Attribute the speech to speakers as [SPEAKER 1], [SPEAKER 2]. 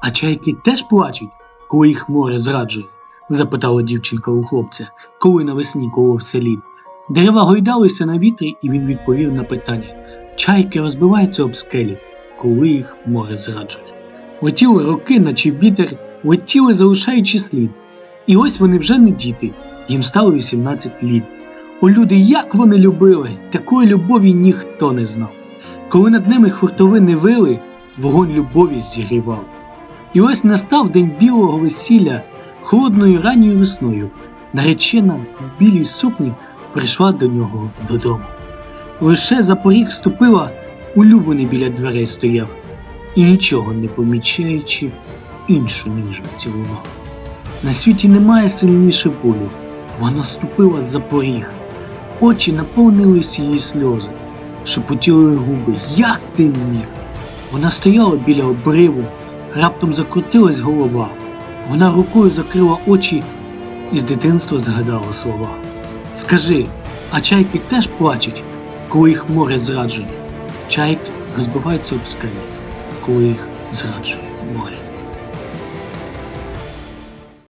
[SPEAKER 1] А чайки теж плачуть, коли їх море зраджує? запитала дівчинка у хлопця, коли навесні коловся лід. Дерева гойдалися на вітрі, і він відповів на питання. Чайки розбиваються об скелі, коли їх море зраджує. Летіли роки, наче вітер, летіли, залишаючи слід. І ось вони вже не діти, їм стало 18 літ. О, люди, як вони любили! Такої любові ніхто не знав. Коли над ними хуртовини вили, вогонь любові зігрівав. І ось настав день білого весілля, холодною ранньою весною. Наречена в білій сукні прийшла до нього додому. Лише за поріг ступила, улюблений біля дверей стояв, і нічого не помічаючи, іншу ніжно цілував. На світі немає сильніше болю. Вона ступила за поріг. Очі наповнились її сльози, шепотіли губи. Як ти міг? Вона стояла біля обриву, раптом закрутилась голова. Вона рукою закрила очі і з дитинства згадала слова. Скажи, а чайки теж плачуть, коли їх море зраджує? Чайки розбиваються об скелі, коли їх зраджує море.